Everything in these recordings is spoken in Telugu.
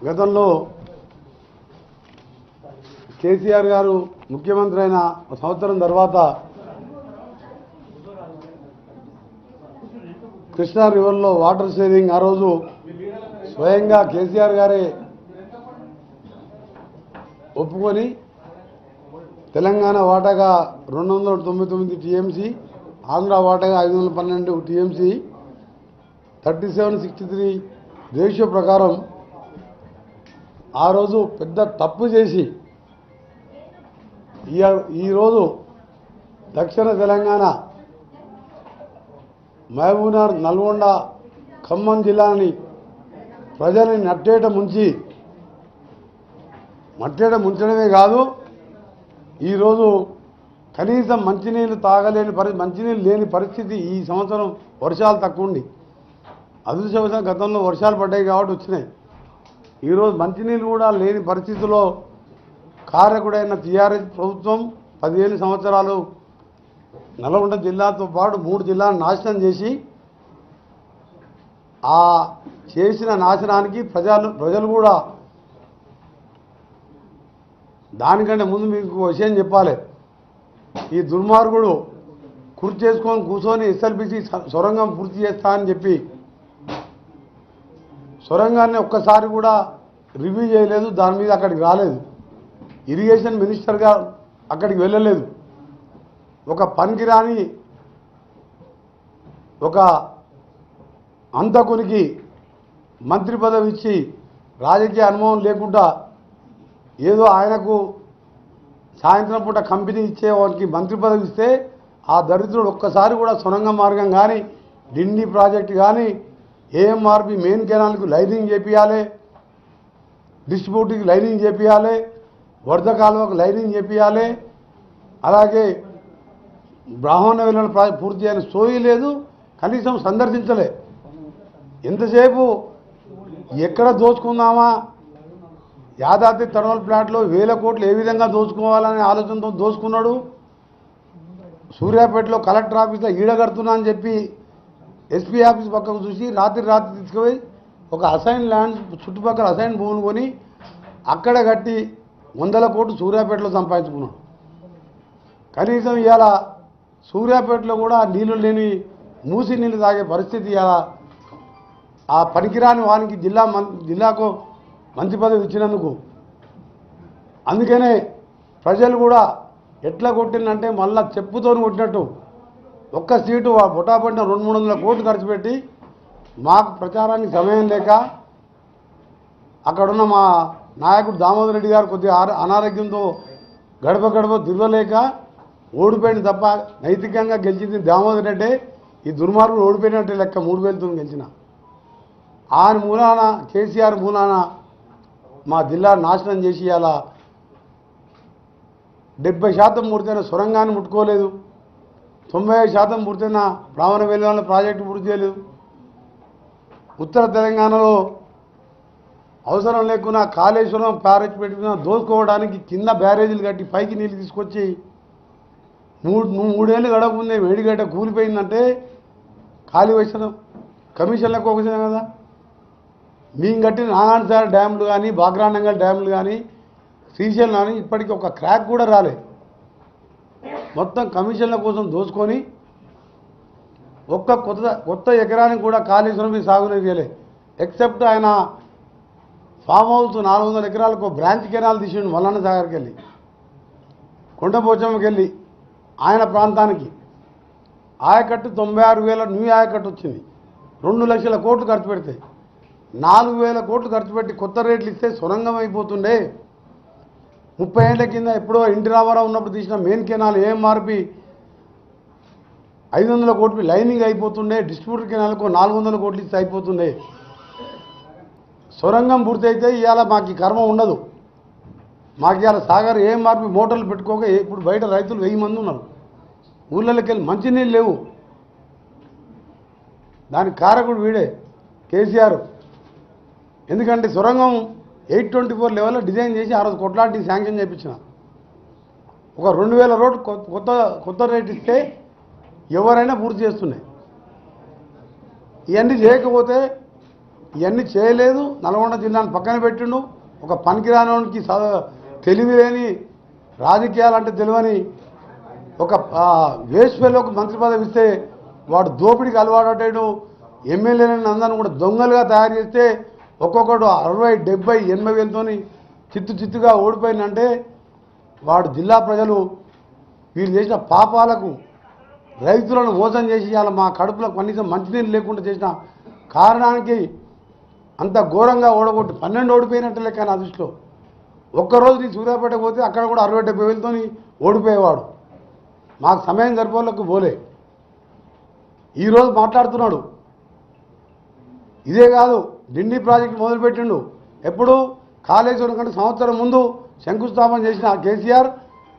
గతంలో కేసీఆర్ గారు ముఖ్యమంత్రి అయిన ఒక సంవత్సరం తర్వాత కృష్ణా రివర్లో వాటర్ షేరింగ్ ఆ రోజు స్వయంగా కేసీఆర్ గారే ఒప్పుకొని తెలంగాణ వాటాగా రెండు వందల తొంభై తొమ్మిది టీఎంసీ ఆంధ్ర వాటాగా ఐదు వందల పన్నెండు TMC thirty seven sixty three ratio ప్రకారం ఆ రోజు పెద్ద తప్పు చేసి ఈ- ఈరోజు దక్షిణ తెలంగాణ మహబూబ్నగర్ నల్గొండ ఖమ్మం జిల్లాని ప్రజల్ని నట్టేట ముంచి మట్టేట ముంచడమే కాదు ఈరోజు కనీసం మంచినీళ్ళు తాగలేని పరి మంచినీళ్ళు లేని పరిస్థితి ఈ సంవత్సరం వర్షాలు తక్కువ ఉండి అదృష్టవశాత్తు గతంలో వర్షాలు పడ్డాయి కాబట్టి వచ్చినాయి. ఈరోజు మంచినీళ్ళు కూడా లేని పరిస్థితిలో కారకుడైన టీఆర్ఎస్ ప్రభుత్వం పదిహేను సంవత్సరాలు నల్గొండ జిల్లాతో పాటు మూడు జిల్లాలను నాశనం చేసి ఆ చేసిన నాశనానికి ప్రజలు ప్రజలు కూడా దానికంటే ముందు మీకు విషయం చెప్పాలి. ఈ దుర్మార్గుడు కుర్చేసుకొని కూర్చొని ఎస్ఎల్బిసి సొరంగం పూర్తి చేస్తా అని చెప్పి సొరంగాన్ని ఒక్కసారి కూడా రివ్యూ చేయలేదు దాని మీద అక్కడికి రాలేదు. ఇరిగేషన్ మినిస్టర్గా అక్కడికి వెళ్ళలేదు. ఒక పనికిరాని ఒక అంతకునికి మంత్రి పదవి ఇచ్చి రాజకీయ అనుభవం లేకుండా ఏదో ఆయనకు సాయంత్రం పూట కంపెనీ ఇచ్చే వారికి మంత్రి పదవి ఇస్తే ఆ దరిద్రుడు ఒక్కసారి కూడా సొరంగ మార్గం కానీ డిండి ప్రాజెక్ట్ కానీ ఏఎంఆర్పి మెయిన్ కెనాల్కి లైనింగ్ చేపియాలి డిస్ట్రిబ్యూటర్కి లైనింగ్ చేపియాలి వరద కాలువకు లైనింగ్ చేపియాలి అలాగే బ్రాహ్మణ వెళ్ళిన పూర్తి చేయని సోయి లేదు కనీసం సందర్శించలే. ఎంతసేపు ఎక్కడ దోచుకుందామా? యాదాద్రి థర్మల్ ప్లాంట్లో వేల కోట్లు ఏ విధంగా దోచుకోవాలనే ఆలోచనతో దోచుకున్నాడు. సూర్యాపేటలో కలెక్టర్ ఆఫీస్లో ఈడగడుతున్నా అని చెప్పి ఎస్పీ ఆఫీస్ పక్కకు చూసి రాత్రి రాత్రి తీసుకుపోయి ఒక అసైన్ ల్యాండ్ చుట్టుపక్కల అసైన్ భూమిని కొని అక్కడ కట్టి వందల కోట్లు సూర్యాపేటలో సంపాదించుకున్నాడు. కనీసం ఇవాళ సూర్యాపేటలో కూడా నీళ్ళు లేని మూసి నీళ్ళు తాగే పరిస్థితి ఇవాళ ఆ పనికిరాని వానికి జిల్లా మం జిల్లాకు మంత్రి పదవి ఇచ్చినందుకు. అందుకనే ప్రజలు కూడా ఎట్లా కొట్టిందంటే మళ్ళా చెప్పుతోని కొట్టినట్టు. ఒక్క సీటు ఆ రెండు మూడు వందల కోట్లు ఖర్చు పెట్టి మాకు ప్రచారానికి సమయం లేక అక్కడున్న మా నాయకుడు దామోదర్ రెడ్డి గారు కొద్దిగా అనారోగ్యంతో గడప గడప తిరగలేక ఓడిపోయింది తప్ప నైతికంగా గెలిచింది దామోదర్ రెడ్డి. ఈ దుర్మార్గులు ఓడిపోయినట్టే లెక్క మూడు వేలతో గెలిచిన. ఆయన మూలాన కేసీఆర్ మూలాన మా జిల్లా నాశనం చేసి అలా డెబ్బై శాతం పూర్తయిన సొరంగాన్ని ముట్టుకోలేదు. తొంభై ఐదు శాతం పూర్తయిన బ్రాహ్మణ వెల్లువల ప్రాజెక్టు పూర్తి చేయలేదు. ఉత్తర తెలంగాణలో అవసరం లేకున్నా కాళేశ్వరం బ్యారేజ్ పెట్టుకున్న దోసుకోవడానికి కింద బ్యారేజీలు కట్టి పైకి నీళ్ళు తీసుకొచ్చి మూడు మూడేళ్ళు గడపకుందే వేడిగడ్డ కూలిపోయిందంటే ఖాళీ వేసడం కమిషన్లకు ఒక కదా. మేము కట్టిన నాగాన్సార్ డ్యాములు కానీ బాగ్రానంగల్ డ్యాములు కానీ శ్రీశైలం కానీ ఇప్పటికీ ఒక క్రాక్ కూడా రాలేదు. మొత్తం కమిషన్ల కోసం దోచుకొని ఒక్క కొత్త కొత్త ఎకరానికి కూడా కాళేశ్వరం మీద సాగునీరు ఎక్సెప్ట్ ఆయన ఫామ్ హౌస్ నాలుగు వందల ఎకరాలకు బ్రాంచ్ కెనాల్ తీసిండు మల్లన్న సాగర్కి వెళ్ళి కొండపోచమ్మకి వెళ్ళి ఆయన ప్రాంతానికి. ఆయకట్టు తొంభై ఆరు వేల న్యూ ఆయకట్టు వచ్చింది. రెండు లక్షల కోట్లు ఖర్చు పెడితే నాలుగు వేల కోట్లు ఖర్చు పెట్టి కొత్త రేట్లు ఇస్తే సొరంగం అయిపోతుండే. ముప్పై ఏళ్ళ కింద ఎప్పుడో ఇంటి రామారావు ఉన్నప్పుడు తీసిన మెయిన్ కెనాల్ ఏఎంఆర్పి ఐదు వందల కోట్లు లైనింగ్ అయిపోతుండే డిస్ట్రిబ్యూటర్ కెనాల్కు నాలుగు వందల కోట్లు ఇస్తే అయిపోతుండే. సొరంగం పూర్తయితే ఇవాళ మాకు ఈ కర్మ ఉండదు. మాకు ఇవాళ సాగర్ ఏఎంఆర్పి మోటార్లు పెట్టుకోక ఇప్పుడు బయట రైతులు వెయ్యి మంది ఉన్నారు. ఊళ్ళలోకి వెళ్ళి మంచినీళ్ళు లేవు. దానికి కారకుడు వీడే కేసీఆర్. ఎందుకంటే సొరంగం ఎయిట్ ట్వంటీ ఫోర్ లెవెల్లో డిజైన్ చేసి ఆ రోజు కొట్లాంటి శాంక్షన్ చేయించిన ఒక రెండు వేల రోడ్లు కొత్త కొత్త రేట్ ఇస్తే ఎవరైనా పూర్తి చేస్తున్నాయి. ఇవన్నీ చేయకపోతే ఇవన్నీ చేయలేదు. నల్గొండ జిల్లాను పక్కన పెట్టిండు. ఒక పనికిరానికి తెలివి లేని రాజకీయాలంటే తెలియని ఒక వేసుపల్లికి మంత్రి పదవి ఇస్తే వాడు దోపిడికి అలవాటు ఎమ్మెల్యేలను అందరిని కూడా దొంగలుగా తయారు చేస్తే ఒక్కొక్కడు అరవై డెబ్బై ఎనభై వేలతోని చిత్తు చిత్తుగా ఓడిపోయిందంటే వాడు జిల్లా ప్రజలు వీళ్ళు చేసిన పాపాలకు రైతులను మోసం చేసి ఇవాళ మా కడుపులో కనీసం మంచినీళ్ళు లేకుండా చేసిన కారణానికి అంత ఘోరంగా ఓడగొట్టి పన్నెండు ఓడిపోయినట్టు లెక్క నా దృష్టిలో. ఒక్కరోజు నీ సూర్యాపేట పోతే అక్కడ కూడా అరవై డెబ్బై వేలతో ఓడిపోయేవాడు. మాకు సమయం సరిపోలకు పోలే. ఈరోజు మాట్లాడుతున్నాడు. ఇదే కాదు దిండి ప్రాజెక్టు మొదలుపెట్టిండు. ఎప్పుడు? కాళేశ్వరం కంటే సంవత్సరం ముందు శంకుస్థాపన చేసిన కేసీఆర్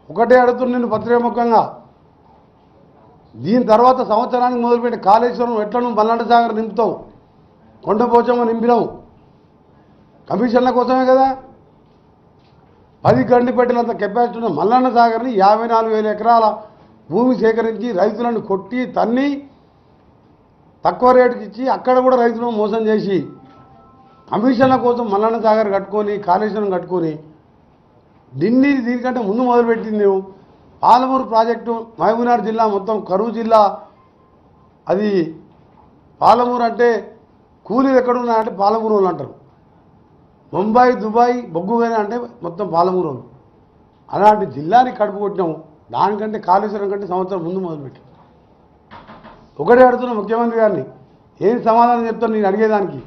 ఒకటే అడుగుతున్న నిన్ను పత్రికాముఖంగా. దీని తర్వాత సంవత్సరానికి మొదలుపెట్టి కాళేశ్వరం ఎట్లను నువ్వు సాగర్ నింపుతాం. కొండపోచమ్మ నింపినాం. కమిషన్ల కోసమే కదా? పది గండి పెట్టినంత కెపాసిటీ ఉన్న మల్లన్న సాగర్ని యాభై నాలుగు వేల ఎకరాల భూమి సేకరించి రైతులను కొట్టి తన్ని తక్కువ రేటుకి ఇచ్చి అక్కడ కూడా రైతులను మోసం చేసి కమిషన్ల కోసం మల్లన్న సాగర్ కట్టుకొని కాళేశ్వరం కట్టుకొని ఢిల్లీ దీనికంటే ముందు మొదలుపెట్టింది నువ్వు పాలమూరు ప్రాజెక్టు మహబూబ్నగర్ జిల్లా మొత్తం కరువు జిల్లా. అది పాలమూరు అంటే కూలీలు ఎక్కడున్నాయంటే పాలమూరు వాళ్ళు అంటారు. ముంబై దుబాయ్ బొగ్గుగానే అంటే మొత్తం పాలమూరు వాళ్ళు. అలాంటి జిల్లాని కడుపు కొట్టినాము. దానికంటే కాళేశ్వరం కంటే సంవత్సరం ముందు మొదలుపెట్టాం ఒకటే అడుగుతున్నా ముఖ్యమంత్రి గారిని. ఏం సమాధానం చెప్తాను నేను అడిగేదానికి?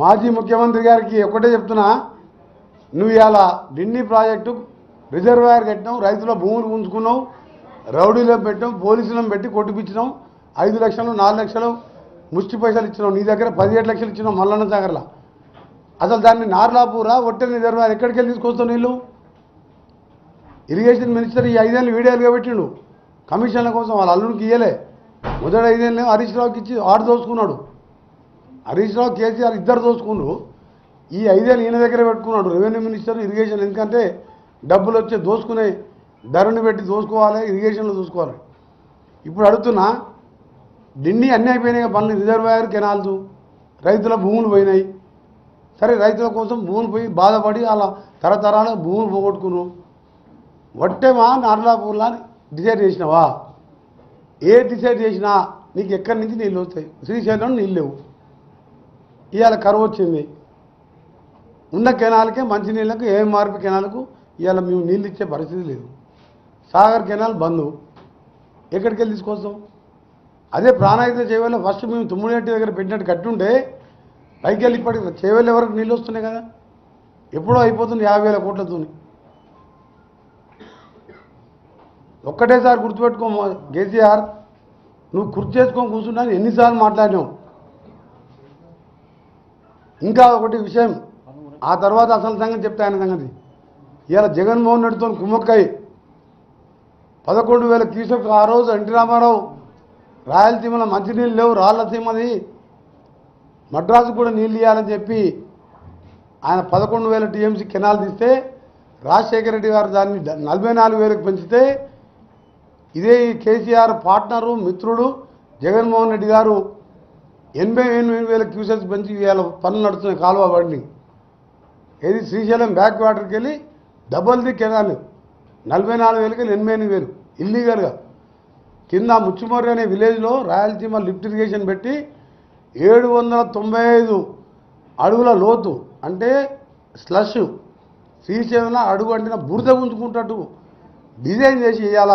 మాజీ ముఖ్యమంత్రి గారికి ఒకటే చెప్తున్నా నువ్వు ఇవాళ ఢిల్లీ ప్రాజెక్టు రిజర్వాయర్ కట్టినావు రైతుల భూములు ఉంచుకున్నావు రౌడీలో పెట్టాం పోలీసులను పెట్టి కొట్టిపించినాం ఐదు లక్షలు నాలుగు లక్షలు ముష్టి పైసలు ఇచ్చినావు నీ దగ్గర పదిహేడు లక్షలు ఇచ్చినావు మల్లన్న సాగర్లో. అసలు దాన్ని నార్లాపూరా ఒట్టని రిజర్వాయర్ ఎక్కడికి వెళ్ళి తీసుకొస్తావు నీళ్ళు? ఇరిగేషన్ మినిస్టర్ ఈ ఐదేళ్ళు వీడియోలుగా పెట్టిండు. కమిషన్ల కోసం వాళ్ళ అల్లునికి ఇయ్యలే. మొదటి ఐదేళ్ళు హరీష్ రావుకి ఇచ్చి ఆడు దోచుకున్నాడు. హరీష్ రావు కేసీఆర్ ఇద్దరు దోచుకుండ్రు. ఈ ఐదేళ్ళు ఈయన దగ్గర పెట్టుకున్నాడు. రెవెన్యూ మినిస్టర్ ఇరిగేషన్ ఎందుకంటే డబ్బులు వచ్చే దోసుకునే ధరని పెట్టి దోసుకోవాలి ఇరిగేషన్లో చూసుకోవాలి ఇప్పుడు అడుగుతున్నా ఢిల్లీ అన్నీ అయిపోయినాయి పనులు రిజర్వాయర్ కెనాల్స్ రైతుల భూములు పోయినాయి. సరే రైతుల కోసం భూములు పోయి బాధపడి అలా తరతరాల భూములు పోగొట్టుకున్నావు వట్టేమా నార్లాపూర్లా అని డిసైడ్ చేసినావా? ఏ డిసైడ్ చేసినా నీకు ఎక్కడి నుంచి నీళ్ళు వస్తాయి? శ్రీశైలం నీళ్ళు లేవు. ఇవాళ కరువు వచ్చింది. ఉన్న కెనాల్కే మంచి నీళ్ళకు ఏ మార్పు కెనాలకు ఇవాళ మేము నీళ్ళు ఇచ్చే పరిస్థితి లేదు. సాగర్ కెనాల్ బంద్. ఎక్కడికి వెళ్ళి తీసుకొస్తాం? అదే ప్రాణాయుధ చేవెళ్ళ ఫస్ట్ మేము తుమ్మిడిగట్టి దగ్గర పెట్టినట్టు కట్టుంటే పైకి వెళ్ళి ఇప్పటికి చేయవల్లే వరకు నీళ్ళు వస్తున్నాయి కదా. ఎప్పుడో అయిపోతుంది యాభై వేల కోట్లతో ఒక్కటేసారి గుర్తుపెట్టుకో కేసీఆర్ నువ్వు గుర్తు చేసుకొని కూర్చున్నాను ఎన్నిసార్లు మాట్లాడినావు. ఇంకా ఒకటి విషయం. ఆ తర్వాత అసలు సంగతి చెప్తా ఆయన సంగతి. ఇలా జగన్మోహన్ రెడ్డితో కుమ్మక్కై పదకొండు వేల క్యూసెక్ ఆ రోజు ఎన్టీ రామారావు రాయలసీమలో మంచినీళ్ళు లేవు రాళ్ళసీమది మద్రాసు కూడా నీళ్ళు ఇవ్వాలని చెప్పి ఆయన పదకొండు వేల టీఎంసీ కెనాల్ తీస్తే రాజశేఖర రెడ్డి గారు దాన్ని నలభై నాలుగు వేలకు పెంచితే ఇదే ఈ కేసీఆర్ పార్ట్నరు మిత్రుడు జగన్మోహన్ రెడ్డి గారు ఎనభై ఎనిమిది వేల క్యూసెక్స్ పెంచి ఇవాళ పనులు నడుస్తున్నాయి కాలువ బండి ఏది శ్రీశైలం బ్యాక్ వాటర్కి వెళ్ళి డబల్ ది కెనాల్. నలభై నాలుగు వేలకి వెళ్ళి ఎనభై ఎనిమిది వేలు. ఇల్లీగల్గా కింద ముచ్చుమర్రి అనే విలేజ్లో రాయలసీమ లిఫ్ట్ ఇరిగేషన్ పెట్టి ఏడు వందల తొంభై ఐదు అడుగుల లోతు అంటే స్లష్ శ్రీశైలంలో అడుగు అంటిన బురద గుంజుకుంటట్టు డిజైన్ చేసి ఇవాళ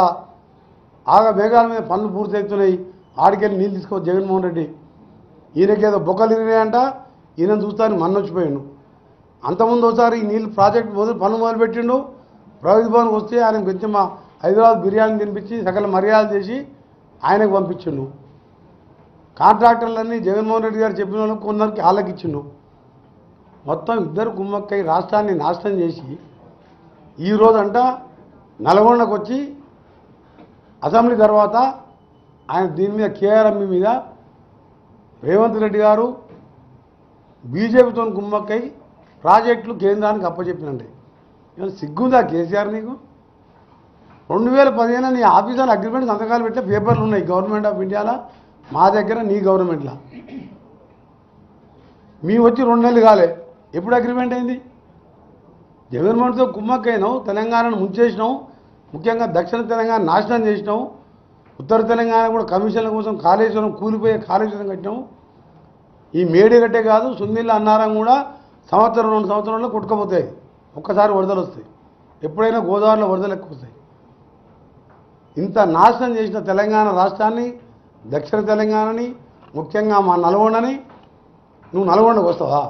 ఆగ మేఘాల మీద పనులు పూర్తవుతున్నాయి. ఆడికెళ్ళి నీళ్ళు తీసుకోవచ్చు జగన్మోహన్ రెడ్డి. ఈయనకేదో బొక్కలు ఇరిగినాయంట ఈయన చూస్తాను మన్నొచ్చిపోయాడు అంతకుముందు ఒకసారి ఈ నీళ్ళు ప్రాజెక్ట్ మొదలు పనులు మొదలుపెట్టిండు. ప్రగతి భవన్కి వస్తే ఆయన కొంచెం మా హైదరాబాద్ బిర్యానీ తినిపించి సకల మర్యాద చేసి ఆయనకు పంపించిండు. కాంట్రాక్టర్లన్నీ జగన్మోహన్ రెడ్డి గారు చెప్పిన వాళ్ళకి కొందరికి ఆలకిచ్చిండు మొత్తం ఇద్దరు కుమ్మక్కై రాష్ట్రాన్ని నాశనం చేసి ఈరోజంట నల్గొండకు వచ్చి అసెంబ్లీ తర్వాత ఆయన దీని మీద కేఆర్ఎంఈ మీద రేవంత్ రెడ్డి గారు బీజేపీతో కుమ్మక్కై ప్రాజెక్టులు కేంద్రానికి అప్పచెప్పినండి. ఏమైనా సిగ్గుందా కేసీఆర్ నీకు? రెండు వేల పదిహేను నీ ఆఫీసర్ అగ్రిమెంట్ సంతకాలు పెట్టే పేపర్లు ఉన్నాయి గవర్నమెంట్ ఆఫ్ ఇండియాలో మా దగ్గర నీ గవర్నమెంట్లో. మీ వచ్చి రెండు నెలలు కాలే. ఎప్పుడు అగ్రిమెంట్ అయింది? జగన్మోహన్తో కుమ్మక్కైనావు తెలంగాణను ముంచేసినావు ముఖ్యంగా దక్షిణ తెలంగాణ నాశనం చేసినావు ఉత్తర తెలంగాణ కూడా కమిషన్ల కోసం కాళేశ్వరం కూలిపోయే కాళేశ్వరం కట్టాము ఈ మేడిగట్టే కాదు సుందిల్ల అన్నారం కూడా సంవత్సరం రెండు సంవత్సరంలో కొట్టుకపోతాయి. ఒక్కసారి వరదలు వస్తాయి. ఎప్పుడైనా గోదావరిలో వరదలు ఎక్కువ వస్తాయి. ఇంత నాశనం చేసిన తెలంగాణ రాష్ట్రాన్ని దక్షిణ తెలంగాణని ముఖ్యంగా మా నల్గొండని నువ్వు నల్గొండకు వస్తావా?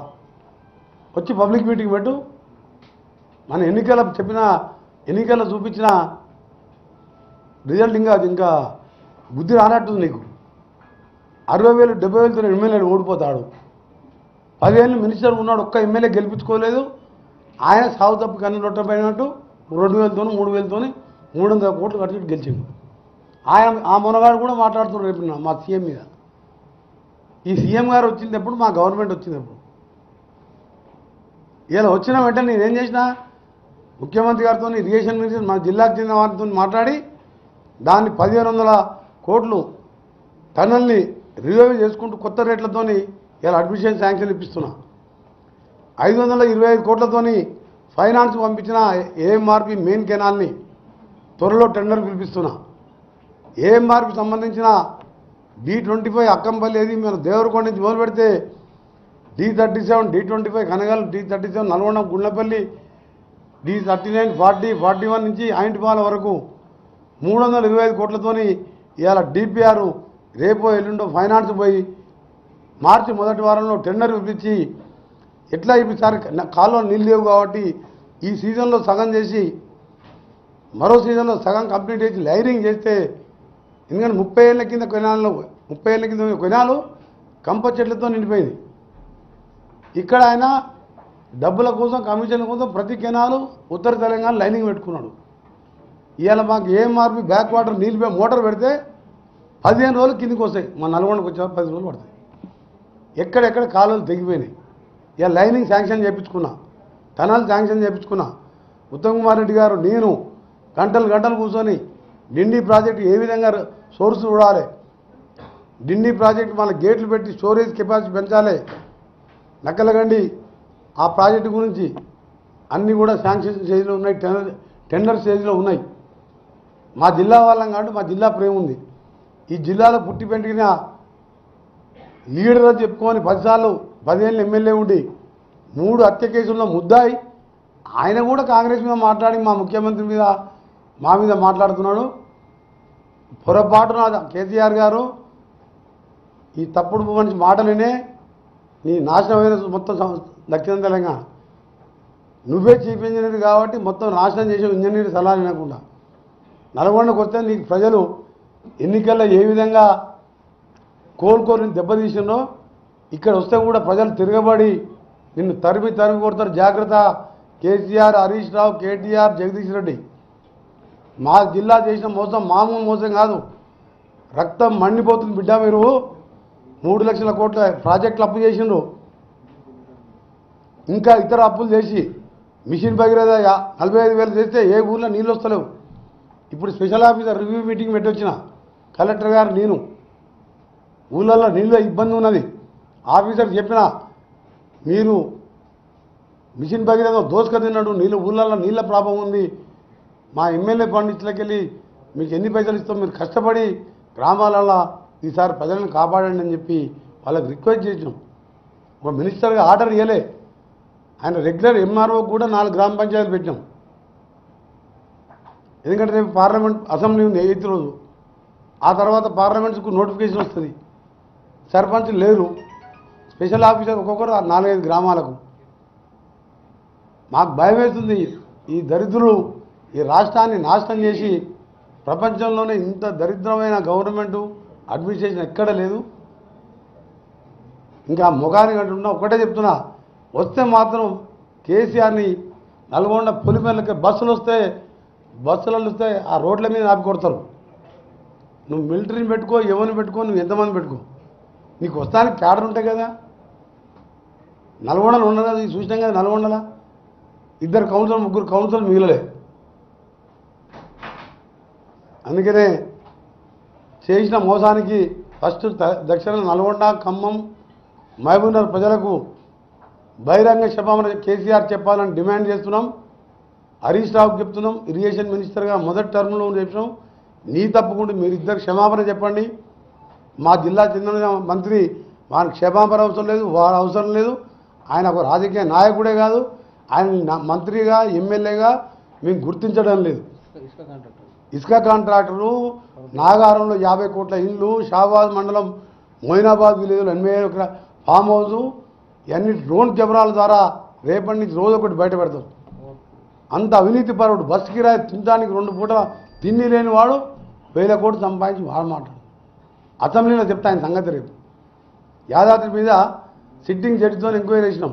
వచ్చి పబ్లిక్ మీటింగ్ పెట్టు. మన ఎన్నికల చెప్పిన ఎన్నికల్లో చూపించిన రిజల్ట్ ఇంకా ఇంకా బుద్ధి రానట్టుంది నీకు. అరవై వేలు డెబ్బై వేలతో ఎమ్మెల్యేలు ఓడిపోతాడు. పదివేలు మినిస్టర్ ఉన్నాడు ఒక్క ఎమ్మెల్యే గెలిపించుకోలేదు. ఆయన సాగు తప్పు కన్ను రొట్టపోయినట్టు రెండు వేలతో మూడు వేలతో మూడు వందల కోట్లు కట్టి గెలిచిండు. ఆయన ఆ మునగాడు కూడా మాట్లాడుతున్నాడు రేపు మా సీఎం మీద. ఈ సీఎం గారు వచ్చినప్పుడు మా గవర్నమెంట్ వచ్చినప్పుడు. ఇలా వచ్చిన వెంటనే నేనేం చేసిన ముఖ్యమంత్రి గారితో ఇరిగేషన్ మినిస్టర్ మన జిల్లాకు చెందిన వారితో మాట్లాడి దాన్ని పదిహేను వందల కోట్లు టన్నల్ని రిజర్వ్ చేసుకుంటూ కొత్త రేట్లతోని ఇలా అడ్మిషన్ శాంక్షన్ ఇప్పిస్తున్నా. ఐదు వందల ఇరవై ఐదు కోట్లతోని ఫైనాన్స్ పంపించిన ఏఎంఆర్పి మెయిన్ కెనాల్ని త్వరలో టెండర్ పిలిపిస్తున్నా. ఏఎంఆర్పి సంబంధించిన డి ట్వంటీ ఫైవ్ అక్కంపల్లి ఏది మేము దేవరకొండ నుంచి మొదలు పెడితే D thirty seven D twenty five Kanagal D thirty seven Nalgonda Gundlapalli D thirty nine forty forty one నుంచి ఆయింటిపాల వరకు మూడు వందల ఇరవై ఐదు కోట్లతోని ఇవాళ డిపిఆర్ రేపో ఎల్లుండో ఫైనాన్స్ పోయి మార్చి మొదటి వారంలో టెండర్ ఇప్పించి ఎట్లా ఇప్పించారు? కాలువ నీళ్ళు లేవు కాబట్టి ఈ సీజన్లో సగం చేసి మరో సీజన్లో సగం కంప్లీట్ చేసి లైరింగ్ చేస్తే ఎందుకంటే ముప్పై ఏళ్ళ కింద కొనాలలో ముప్పై ఏళ్ళ కింద కొనాలు కంప చెట్లతో నిండిపోయింది. ఇక్కడ ఆయన డబ్బుల కోసం కమిషన్ కోసం ప్రతి కెనాలు ఉత్తర తెలంగాణ లైనింగ్ పెట్టుకున్నాడు. ఇవాళ మాకు ఏఎంఆర్పి బ్యాక్ వాటర్ నీళ్ళు మోటార్ పెడితే పదిహేను రోజులు కిందికి వస్తాయి. మా నల్గొండకు వచ్చే పది రోజులు పడతాయి. ఎక్కడెక్కడ కాలువలు తెగిపోయినాయి. ఇక లైనింగ్ శాంక్షన్ చేయించుకున్నా టనల్ శాంక్షన్ చేయించుకున్నా ఉత్తమ్ కుమార్ రెడ్డి గారు నేను గంటలు గంటలు కూర్చొని డిండి ప్రాజెక్టు ఏ విధంగా సోర్స్ చూడాలి? డిండి ప్రాజెక్టు మన గేట్లు పెట్టి స్టోరేజ్ కెపాసిటీ పెంచాలి? నక్కలగండి ఆ ప్రాజెక్టు గురించి అన్నీ కూడా శాంక్షన్ స్టేజ్లో ఉన్నాయి టెండర్ టెండర్ స్టేజ్లో ఉన్నాయి. మా జిల్లా వాళ్ళం కాబట్టి మా జిల్లా ప్రేమ ఉంది. ఈ జిల్లాలో పుట్టి పెంటిన లీడర్ అని చెప్పుకొని పదిసార్లు పదిహేను ఎమ్మెల్యే ఉండి మూడు హత్య కేసుల్లో ముద్దాయి. ఆయన కూడా కాంగ్రెస్ మీద మాట్లాడి మా ముఖ్యమంత్రి మీద మా మీద మాట్లాడుతున్నాడు. పొరపాటున కేసీఆర్ గారు ఈ తప్పుడు మనిషి మాటలనే నీ నాశనమైన మొత్తం దక్షిణ తెలంగాణ. నువ్వే చీఫ్ ఇంజనీర్ కాబట్టి మొత్తం నాశనం చేసే ఇంజనీర్ సలహా వినకుండా. నల్గొండకు వస్తే నీకు ప్రజలు ఎన్నికల్లో ఏ విధంగా కోలుకోరిని దెబ్బతీసినో ఇక్కడ వస్తే కూడా ప్రజలు తిరగబడి నిన్ను తరిమి తరిమి కొడతారు. జాగ్రత్త. కేసీఆర్ హరీష్ రావు కేటీఆర్ జగదీష్ రెడ్డి. మా జిల్లా చేసిన మోసం మామూలు మోసం కాదు. రక్తం మండిపోతుంది బిడ్డ మీరు. మూడు లక్షల కోట్ల ప్రాజెక్టులు అప్పు చేసిండ్రు. ఇంకా ఇతర అప్పులు చేసి మిషన్ భగీరథ నలభై ఐదు వేలు చేస్తే ఏ ఊర్లో నీళ్ళు వస్తలేవు. ఇప్పుడు స్పెషల్ ఆఫీసర్ రివ్యూ మీటింగ్ పెట్టి వచ్చిన కలెక్టర్ గారు నేను. ఊళ్ళల్లో నీళ్ళ ఇబ్బంది ఉన్నది. ఆఫీసర్ చెప్పిన మీరు మిషన్ భగీరథ దోసుక తిన్నాడు నీళ్ళు ఊళ్ళల్లో నీళ్ళ ప్రాబ్లం ఉంది. మా ఎమ్మెల్యే ఫండ్ మీకు ఎన్ని పైసలు ఇస్తాం? మీరు కష్టపడి గ్రామాలలో ఈసారి ప్రజలను కాపాడండి అని చెప్పి వాళ్ళకి రిక్వెస్ట్ చేసినాం. ఒక మినిస్టర్గా ఆర్డర్ ఇవ్వలే ఆయన రెగ్యులర్ ఎంఆర్ఓ కూడా నాలుగు గ్రామ పంచాయతీలు పెట్టినాం. ఎందుకంటే రేపు పార్లమెంట్ అసెంబ్లీ ఉంది ఎయిత్ రోజు. ఆ తర్వాత పార్లమెంట్స్కు నోటిఫికేషన్ వస్తుంది. సర్పంచ్ లేరు. స్పెషల్ ఆఫీసర్ ఒక్కొక్కరు నాలుగైదు గ్రామాలకు. మాకు భయం వేస్తుంది ఈ దరిద్రులు ఈ రాష్ట్రాన్ని నాశనం చేసి ప్రపంచంలోనే ఇంత దరిద్రమైన గవర్నమెంటు అడ్మినిస్ట్రేషన్ ఎక్కడ లేదు. ఇంకా ముఖానికి అంటున్నా ఒకటే చెప్తున్నా. వస్తే మాత్రం కేసీఆర్ని నల్గొండ పులిమెల్లకి బస్సులు వస్తే బస్సులలో వస్తే ఆ రోడ్ల మీద ఆపి కొడతారు. నువ్వు మిలిటరీని పెట్టుకో ఎవరిని పెట్టుకో నువ్వు ఎంతమంది పెట్టుకో. నీకు వస్తానికి క్యాడర్ ఉంటాయి కదా. నల్గొండలు ఉండదా నీకు ఇది చూసినాం కదా నల్గొండల. ఇద్దరు కౌన్సిలర్ ముగ్గురు కౌన్సిలర్ మిగిలలే. అందుకనే చేసిన మోసానికి ఫస్ట్ ద- దక్షిణ నల్గొండ ఖమ్మం మహబూబ్నగర్ ప్రజలకు బహిరంగ క్షమాపణ కేసీఆర్ చెప్పాలని డిమాండ్ చేస్తున్నాం. హరీష్ రావుకి చెప్తున్నాం ఇరిగేషన్ మినిస్టర్గా మొదటి టర్మ్లో చెప్పినాం నీ తప్పకుండా మీరిద్దరు క్షమాపణ చెప్పండి. మా జిల్లా చెందిన మంత్రి వారికి క్షమాపణ అవసరం లేదు వారు అవసరం లేదు. ఆయన ఒక రాజకీయ నాయకుడే కాదు. ఆయన మంత్రిగా ఎమ్మెల్యేగా మేము గుర్తించడం లేదు. ఇసుక కాంట్రాక్టర్ కాంట్రాక్టరు నాగారంలో యాభై కోట్ల ఇల్లు షాబాద్ మండలం మొయినాబాద్ విలేజ్లో ఎనభై ఫామ్ హౌస్ ఇవన్నీ డ్రోన్ కెమెరాల ద్వారా రేపటి నుంచి రోజు ఒకటి బయట పెడతారు అంత అవినీతి పరుడు బస్సు కిరాయి తినడానికి రెండు పూటల తిండి లేని వాడు వేల కోట్లు సంపాదించి వాడమాట అసెంబ్లీలో చెప్తా ఆయన సంగతి రేపు. యాదాద్రి మీద సిట్టింగ్ జడ్జితో ఎంక్వైరీ చేసినాం.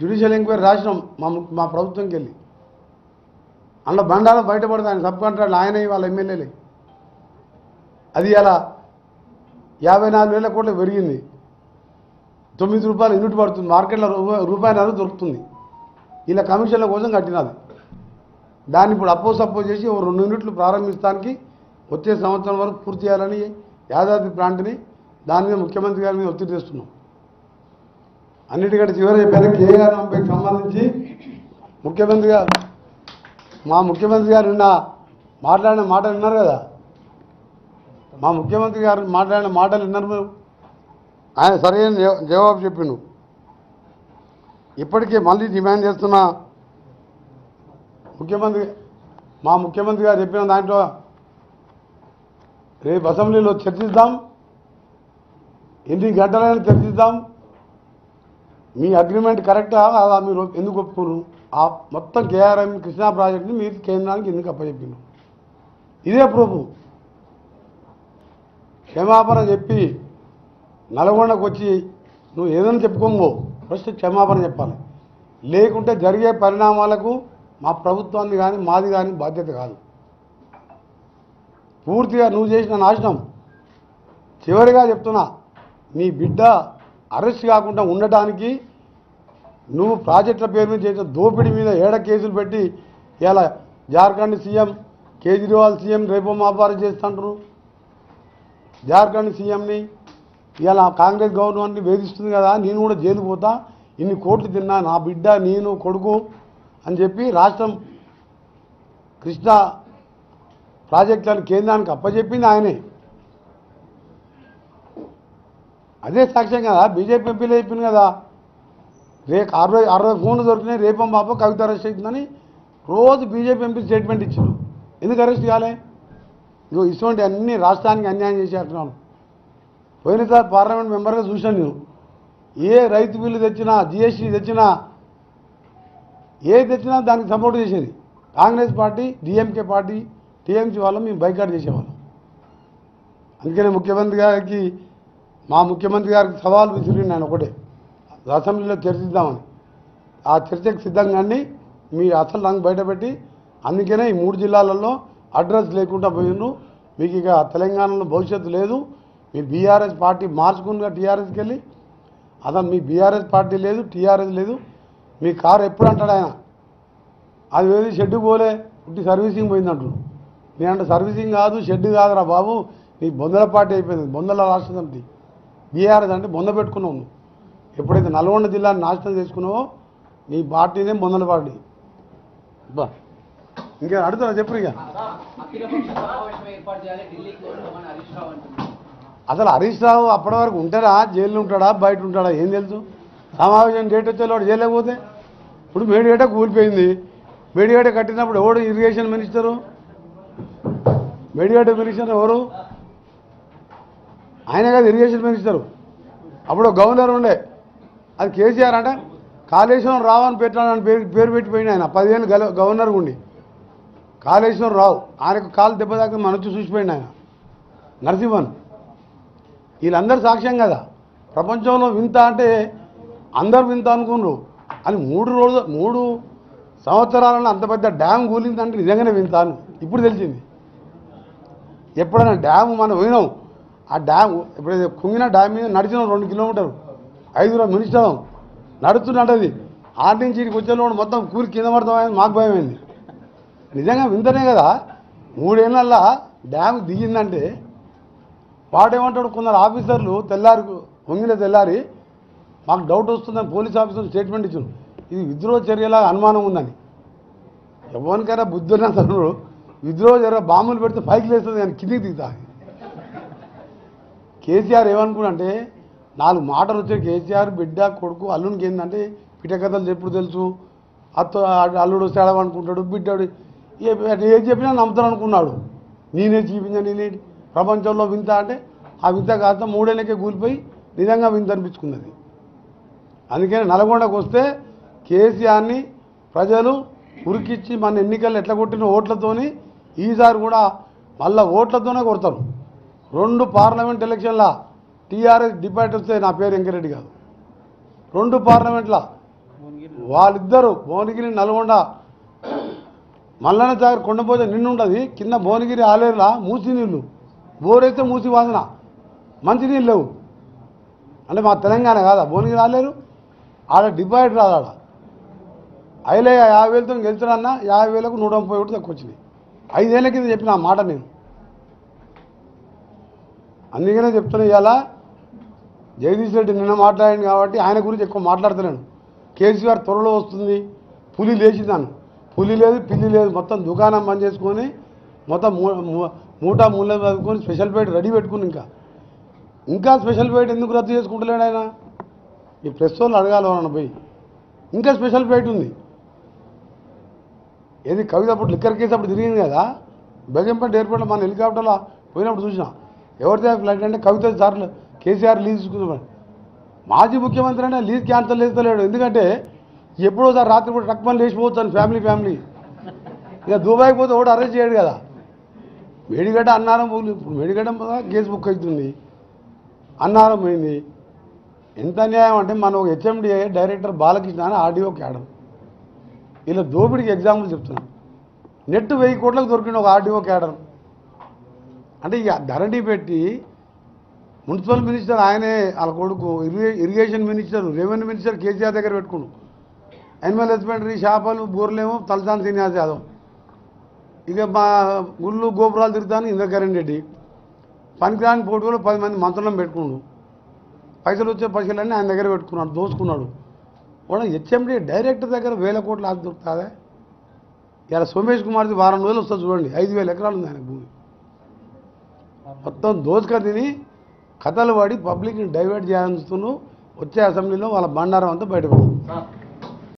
జ్యుడిషియల్ ఎంక్వైరీ రాసినాం మా మా ప్రభుత్వంకి వెళ్ళి. అందులో బండాలు బయటపడతాయి ఆయన సబ్ కాంట్రాక్ట్ ఆయన వాళ్ళ ఎమ్మెల్యేలే. అది అలా యాభై నాలుగు వేల కోట్లు పెరిగింది. తొమ్మిది రూపాయలు యూనిట్ పడుతుంది మార్కెట్లో రూపాయి రూపాయన్నర దొరుకుతుంది. ఇలా కమిషన్ల కోసం కట్టినది. దాన్ని ఇప్పుడు అప్పో సప్పో చేసి ఓ రెండు యూనిట్లు ప్రారంభించడానికి వచ్చే సంవత్సరం వరకు పూర్తి చేయాలని యాదాద్రి ప్లాంట్ని దాని మీద ముఖ్యమంత్రి గారి మీద ఒత్తిడి తెస్తున్నాం అన్నిటికంటే చివరి చెప్పాను కేఆర్ పంపైకి సంబంధించి ముఖ్యమంత్రి గారు మా ముఖ్యమంత్రి గారు నిన్న మాట్లాడిన మాటలు విన్నారు కదా? మా ముఖ్యమంత్రి గారు మాట్లాడిన మాటలు విన్నారు మీరు? ఆయన సరైన జవాబు చెప్పిండు. ఇప్పటికే మళ్ళీ డిమాండ్ చేస్తున్న ముఖ్యమంత్రి మా ముఖ్యమంత్రి గారు చెప్పిన దాంట్లో రేపు అసెంబ్లీలో చర్చిద్దాం ఎన్ని గంటలైనా చర్చిద్దాం. మీ అగ్రిమెంట్ కరెక్టా కాదా మీరు ఎందుకు ఒప్పుకోరు? ఆ మొత్తం కేఆర్ఎం కృష్ణా ప్రాజెక్ట్ని మీరు కేంద్రానికి ఎందుకు అప్పచెప్పిండు ఇదే ప్రభు క్షమాపణ చెప్పి నల్గొండకు వచ్చి నువ్వు ఏదైనా చెప్పుకోమో ఫస్ట్ క్షమాపణ చెప్పాలి. లేకుంటే జరిగే పరిణామాలకు మా ప్రభుత్వాన్ని కానీ మాది కానీ బాధ్యత కాదు. పూర్తిగా నువ్వు చేసిన నాశనం. చివరిగా చెప్తున్నా నీ బిడ్డ అరెస్ట్ కాకుండా ఉండటానికి నువ్వు ప్రాజెక్టుల పేరు మీద చేసిన దోపిడీ మీద ఏడ కేసులు పెట్టి ఇలా జార్ఖండ్ సీఎం కేజ్రీవాల్ సీఎం రేపు మాపారం చేస్తుంటారు? జార్ఖండ్ సీఎంని ఇలా కాంగ్రెస్ గవర్నమెంట్ని వేధిస్తుంది కదా నేను కూడా జైలు పోతా ఇన్ని కోట్లు తిన్నా నా బిడ్డ నేను కొడుకు అని చెప్పి రాష్ట్రం కృష్ణా ప్రాజెక్టులను కేంద్రానికి అప్పచెప్పింది ఆయనే. అదే సాక్ష్యం కదా బీజేపీ ఎంపీలు చెప్పింది కదా. రేపు అరవై అరవై ఫోన్లు దొరికినాయి రేపం బాబు కవిత అరెస్ట్ అవుతుందని రోజు బీజేపీ ఎంపీ స్టేట్మెంట్ ఇచ్చారు ఎందుకు అరెస్ట్ కాలే? ఇగో ఇటువంటి అన్ని రాష్ట్రానికి అన్యాయం చేసేస్తున్నాను పోయినసారి పార్లమెంట్ మెంబర్గా చూశాను నేను. ఏ రైతు బిల్లు తెచ్చినా జిఎస్టీ తెచ్చినా ఏది తెచ్చినా దానికి సపోర్ట్ చేసేది. కాంగ్రెస్ పార్టీ డిఎంకే పార్టీ టీఎంసీ వాళ్ళం మేము బైకాట్ చేసేవాళ్ళం. అందుకనే ముఖ్యమంత్రి గారికి మా ముఖ్యమంత్రి గారికి సవాల్ విసిరిండి ఆయన ఒకటే. అసెంబ్లీలో చర్చిద్దామని. ఆ చర్చకు సిద్ధంగానే మీ అసలు నాకు బయటపెట్టి అందుకనే ఈ మూడు జిల్లాలలో అడ్రస్ లేకుండా పోయిండ్రు. మీకు ఇక తెలంగాణలో భవిష్యత్తు లేదు. మీ బీఆర్ఎస్ పార్టీ మార్చుకుని టీఆర్ఎస్కి వెళ్ళి. అసలు మీ బీఆర్ఎస్ పార్టీ లేదు టీఆర్ఎస్ లేదు. మీ కారు ఎప్పుడు అంటాడు ఆయన? అది వేది షెడ్డు పోలే పుట్టి సర్వీసింగ్ పోయింది నేనంటే సర్వీసింగ్ కాదు షెడ్ కాదురా బాబు. నీ బొందల పార్టీ అయిపోయింది బొందల రాష్ట్ర సమితి. బీఆర్ఎస్ అంటే బొంద పెట్టుకున్నావు నువ్వు. ఎప్పుడైతే నల్గొండ జిల్లాని నాశనం చేసుకున్నావో నీ పార్టీనే బొందల పార్టీ. బా. ఇంకా అడుగుతున్నా చెప్పు ఇక. అసలు హరీష్ రావు అప్పటి వరకు ఉంటాడా? జైల్లో ఉంటాడా? బయట ఉంటాడా? ఏం తెలుసు? సమావేశం డేట్ వచ్చేవాడు చేయలేకపోతే ఇప్పుడు మేడిగడ్డ కూలిపోయింది. మేడిగడ్డ కట్టినప్పుడు ఎవడు ఇరిగేషన్ మినిస్టరు? మేడిగడ్డ మినిస్టర్ ఎవరు? ఆయన కాదు ఇరిగేషన్ మినిస్టరు. అప్పుడు గవర్నర్ ఉండే. అది కేసీఆర్ అంటే కాళేశ్వరం రావు అని పెట్టాలని పేరు పేరు పెట్టిపోయింది ఆయన. పదిహేను గల గవర్నర్ ఉండి. కాళేశ్వరం రావు ఆయనకు కాలు దెబ్బ దాకా మనొచ్చి చూసిపోయింది ఆయన. నరసింహన్. వీళ్ళందరూ సాక్ష్యం కదా. ప్రపంచంలో వింత అంటే అందరు వింత అనుకున్నారు. అని మూడు రోజులు మూడు సంవత్సరాలను అంత పెద్ద డ్యామ్ కూలిందంటే నిజంగానే వింతాను ఇప్పుడు తెలిసింది. ఎప్పుడైనా డ్యామ్ మనం పోయినాం. ఆ డ్యామ్ ఎప్పుడైతే కుంగిన డ్యామ్ మీద నడిచినాం రెండు కిలోమీటర్లు. ఐదుగురు మినిస్టర్ నడుస్తున్నట్టది ఆటి నుంచి ఇక్కడికి వచ్చేలోడు మొత్తం కూలి కింద పడతామని మాకు భయమైంది. నిజంగా వింతనే కదా మూడేళ్ళల్లా డ్యామ్ దిగిందంటే వాడేమంటాడు కొందరు ఆఫీసర్లు తెల్లారి వంగిన తెల్లారి మాకు డౌట్ వస్తుందని పోలీస్ ఆఫీసర్ స్టేట్మెంట్ ఇచ్చాను. ఇది విద్రోహ చర్యలా అనుమానం ఉందని. ఎవరికైనా బుద్ధున్న అసలు విద్రోహ చర్య బాంబులు పెడితే పైకి లేస్తుంది కానీ కిందికి దిగుతా. కేసీఆర్ ఏమనుకున్నంటే నాలుగు మాటలు వచ్చాయి కేసీఆర్ బిడ్డ కొడుకు అల్లునికి ఏంటంటే పిటకథలు ఎప్పుడు తెలుసు? అత్త అల్లుడు వస్తాడు అనుకుంటాడు బిడ్డాడు. ఏది చెప్పినా నమ్ముతాను అనుకున్నాడు. నేనే చూపించాను నేనే ప్రపంచంలో వింత అంటే ఆ వింత కాస్త మూడేళ్ళకే కూలిపోయి నిజంగా వింత అనిపించుకున్నది. అందుకని నల్గొండకు వస్తే కేసీఆర్ని ప్రజలు ఉరికిచ్చి మన ఎన్నికలు ఎట్లా కొట్టిన ఓట్లతోని ఈసారి కూడా మళ్ళా ఓట్లతోనే కొడతారు. రెండు పార్లమెంట్ ఎలక్షన్ల టీఆర్ఎస్ డిబేట్ వస్తే నా పేరు వెంకరెడ్డి కాదు. రెండు పార్లమెంట్ల వాళ్ళిద్దరూ భువనగిరి నల్గొండ మల్లన్న సాగర్ కొండపోతే నిన్నుండదు కింద భువనగిరి ఆలేరులా మూసి నీళ్ళు బోరైతే మూసి వాసన. మంచి నీళ్ళు లేవు. అంటే మా తెలంగాణ కాదా? భువనగిరి ఆలేరు? ఆడ డిపాజిట్ రాదు ఆడ అయిలే యాభై వేలతో గెలుచుడన్నా యాభై వేలకు నూట ముప్పై ఒకటి తక్కువ వచ్చినాయి ఐదేళ్ళ కింద చెప్పిన ఆ మాట నేను. అందుకనే చెప్తున్నా ఇవాళ జగదీష్ రెడ్డి నిన్న మాట్లాడాను కాబట్టి ఆయన గురించి ఎక్కువ మాట్లాడుతున్నాను కేసీఆర్ త్వరలో వస్తుంది పులి లేచిందాను పులి లేదు పిల్లి లేదు మొత్తం దుకాణం బంద్ చేసుకొని మొత్తం మూ- మూటా మూల చదువుకొని స్పెషల్ పేట్ రెడీ పెట్టుకుని ఇంకా. ఇంకా స్పెషల్ పేట్ ఎందుకు రద్దు చేసుకుంటలేడు ఆయన? ఈ ప్రెస్ వాళ్ళు అడగాలి వాళ్ళని పోయి. ఇంకా స్పెషల్ ఫ్లైట్ ఉంది. ఏది కవిత అప్పుడు లిక్కర్ కేసు అప్పుడు తిరిగింది కదా? బెగంపేట ఎయిర్పోర్ట్లో మన హెలికాప్టర్లో పోయినప్పుడు చూసిన. ఎవరిదే ఫ్లైట్ అంటే కవిత సార్లు కేసీఆర్ లీజ్ తీసుకుందామని మాజీ ముఖ్యమంత్రి అంటే లీజ్ క్యాన్సల్ చేస్తలేడు. ఎందుకంటే ఎప్పుడో సార్ రాత్రి కూడా టక్మని లేచిపోతాను ఫ్యామిలీ ఫ్యామిలీ. ఇక దుబాయ్ పోతే ఒకటి అరెస్ట్ చేయడు కదా? మేడిగడ్డ అన్నారం పోలీ. ఇప్పుడు మేడిగడ్డ కేసు బుక్ అవుతుంది. అన్నారం పోయింది. ఎంత అన్యాయం అంటే మనం హెచ్ఎండిఏ డైరెక్టర్ బాలకృష్ణ అని ఆడియో క్యాడర్ ఇలా దోపిడికి ఎగ్జాంపుల్ చెప్తున్నాను. నెట్ వెయ్యి కోట్లకు దొరికింది ఒక ఆర్డీఓ క్యాడర్ అంటే ఇక ధరణి పెట్టి మున్సిపల్ మినిస్టర్ ఆయనే వాళ్ళ కొడుకు ఇరిగే irrigation minister revenue minister KCR దగ్గర పెట్టుకుండు అనిమల్ హస్బెండరీ చేపలు బోర్లేమో తలసాని శ్రీనివాస్ యాదవ్. ఇక మా గుళ్ళు గోపురాలు తిరుగుతాను ఇంద్రకరణ్ రెడ్డి. పనికిరాని పోటీలో పది మంది మంత్రులను పెట్టుకుండు. పైసలు వచ్చే పైసలన్నీ ఆయన దగ్గర పెట్టుకున్నాడు దోసుకున్నాడు కూడా హెచ్ఎండి డైరెక్టర్ దగ్గర వేల కోట్లు ఆస్తి దొరుకుతుందా? ఇలా సోమేష్ కుమార్ది వారం రోజులు వస్తుంది చూడండి ఐదు వేల ఎకరాలు ఉంది ఆయన భూమి. మొత్తం దోచుక తిని కథలు పడి పబ్లిక్ని డైవర్ట్ చేయాలనుస్తున్నావు వచ్చే అసెంబ్లీలో వాళ్ళ బండారం అంతా బయటపడుతుంది